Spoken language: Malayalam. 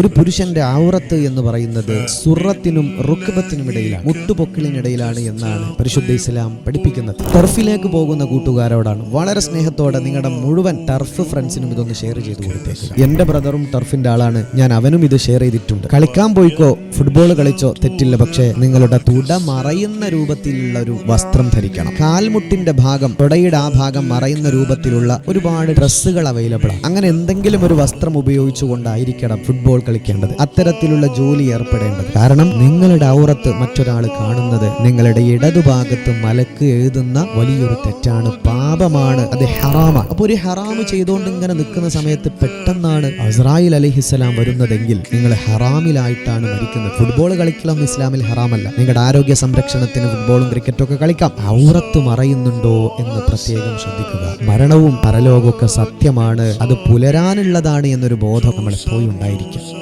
ഒരു പുരുഷന്റെ ഔറത്ത് എന്ന് പറയുന്നത് സുറത്തിനും റുക്കബത്തിനും ഇടയിലാണ് മുട്ടുപൊക്കിളിനിടയിലാണ് എന്നാണ് പരിശുദ്ധ ഇസ്ലാം പഠിപ്പിക്കുന്നത്. ടർഫിലേക്ക് പോകുന്ന കൂട്ടുകാരോടാണ് വളരെ സ്നേഹത്തോടെ നിങ്ങളുടെ മുഴുവൻ ടർഫ് ഫ്രണ്ട്സിനും ഇതൊന്ന് ഷെയർ ചെയ്ത് കൊടുത്തേക്കുക. എന്റെ ബ്രദറും ടർഫിന്റെ ആളാണ് ഞാൻ അവനും ഇത് ഷെയർ ചെയ്തിട്ടുണ്ട്. കളിക്കാൻ പോയിക്കോ ഫുട്ബോൾ കളിച്ചോ തെറ്റില്ല. പക്ഷേ നിങ്ങളുടെ തുട മറയുന്ന രൂപത്തിലുള്ള ഒരു വസ്ത്രം ധരിക്കണം. കാൽമുട്ടിന്റെ ഭാഗം തുടയുടെ ആ ഭാഗം മറയുന്ന രൂപത്തിലുള്ള ഒരുപാട് ഡ്രസ്സുകൾ അവൈലബിൾ ആണ് അങ്ങനെ എന്തെങ്കിലും ഒരു വസ്ത്രം ഉപയോഗിച്ചുകൊണ്ടായിരിക്കണം ഫുട്ബോൾ കളിക്കേണ്ടത്. അത്തരത്തിലുള്ള ജോലി ഏർപ്പെടേണ്ടത്. കാരണം നിങ്ങളുടെ ഔറത്ത് മറ്റൊരാൾ കാണുന്നത് നിങ്ങളുടെ ഇടതുഭാഗത്ത് മലക്ക് എഴുതുന്ന വലിയൊരു തെറ്റാണ് പാപമാണ് അത് ഹറാമാണ്. അപ്പൊ ഒരു ഹറാമ് ചെയ്തുകൊണ്ട് ഇങ്ങനെ നിൽക്കുന്ന സമയത്ത് പെട്ടെന്നാണ് അസ്രായിൽ അലഹിസ്സലാം വരുന്നതെങ്കിൽ നിങ്ങൾ ഹറാമിലായിട്ടാണ് മരിക്കുന്നത്. ഫുട്ബോൾ കളിക്കലൊന്നും ഇസ്ലാമിൽ ഹറാമല്ല. നിങ്ങളുടെ ആരോഗ്യ സംരക്ഷണത്തിന് ഫുട്ബോളും ക്രിക്കറ്റും ഒക്കെ കളിക്കാം. ഔറത്ത് മറയുന്നുണ്ടോ എന്ന് പ്രത്യേകം ശ്രദ്ധിക്കുക. മരണവും പരലോകമൊക്കെ സത്യമാണ്. അത് പുലരാനുള്ളതാണ് എന്നൊരു ബോധം നമ്മളെപ്പോഴും ഉണ്ടായിരിക്കും.